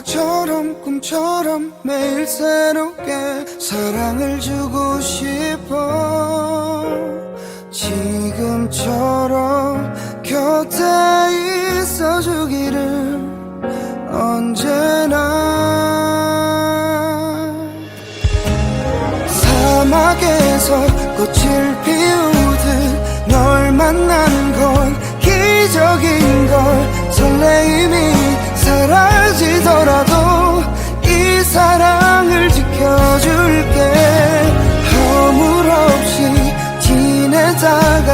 음악처럼 꿈처럼 매일 새롭게 사랑을 주고 싶어. 지금처럼 곁에 있어주기를 언제나 사막에서 꽃을 피우듯 널 만나는 건 기적인 걸 설레임이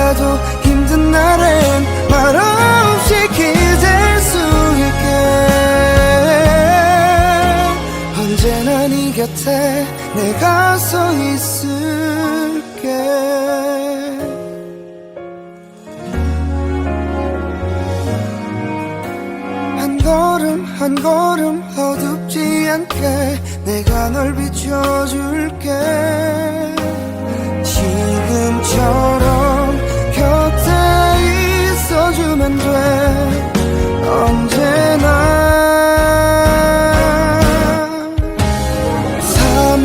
지내다가도 힘든 날엔 말없이 기댈 수 있게. 언제나 네 곁에 내가 서 있을게. 한 걸음 한 걸음 어둡지 않게 내가 널 비춰줄게. 지금처럼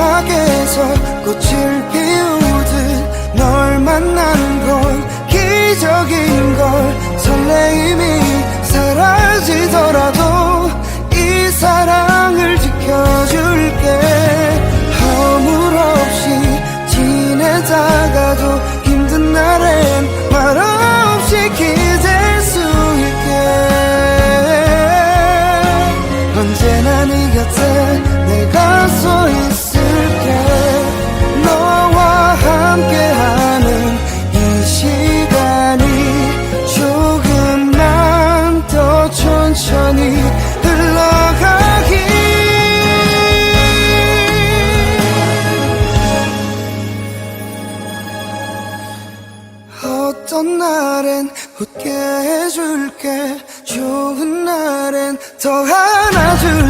사막에서 꽃을 피우듯 널 만나는 건 기적인 걸 설레 어떤 날엔 웃게 해줄게. 좋은 날엔 더 안아줄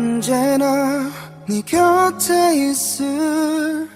언제나 네 곁에 있을게